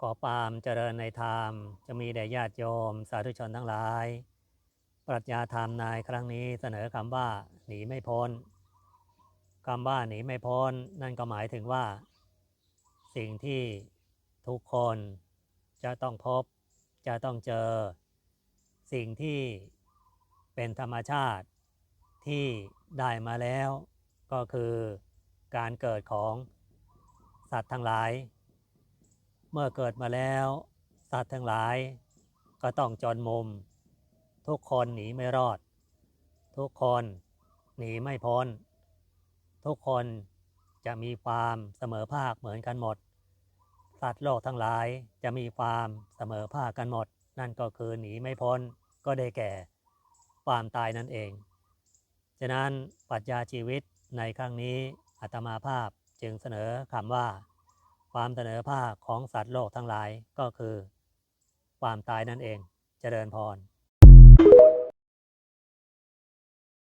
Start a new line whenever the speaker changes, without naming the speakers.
ขอปามเจริญในธรรม จะมีแด่ญาติโยม สาธุชนทั้งหลาย ปรัชญาธรรมในครั้งนี้เสนอคำว่า หนีไม่พ้นคำว่าหนีไม่พ้น นั่นก็หมายถึงว่า สิ่งที่ทุกคนจะต้องพบ จะต้องเจอ สิ่งที่เป็นธรรมชาติที่ได้มาแล้ว ก็คือการเกิดของสัตว์ทั้งหลาย เมื่อเกิดมาแล้ว สัตว์ทั้งหลาย ก็ต้องจนมุม ทุกคนหนีไม่รอด ทุกคนหนีไม่พ้น ทุกคนจะมีความเสมอภาคเหมือนกันหมด สัตว์โลกทั้งหลายจะมีความเสมอภาคกันหมด นั่นก็คือหนีไม่พ้นก็ได้แก่ ความตายนั่นเอง ฉะนั้นปรัชญาชีวิตในครั้งนี้อาตมาภาพจึงเสนอคำว่า ความเสนอภาคของสัตว์โลกทั้งหลายก็คือ ความตายนั่นเอง เจริญพร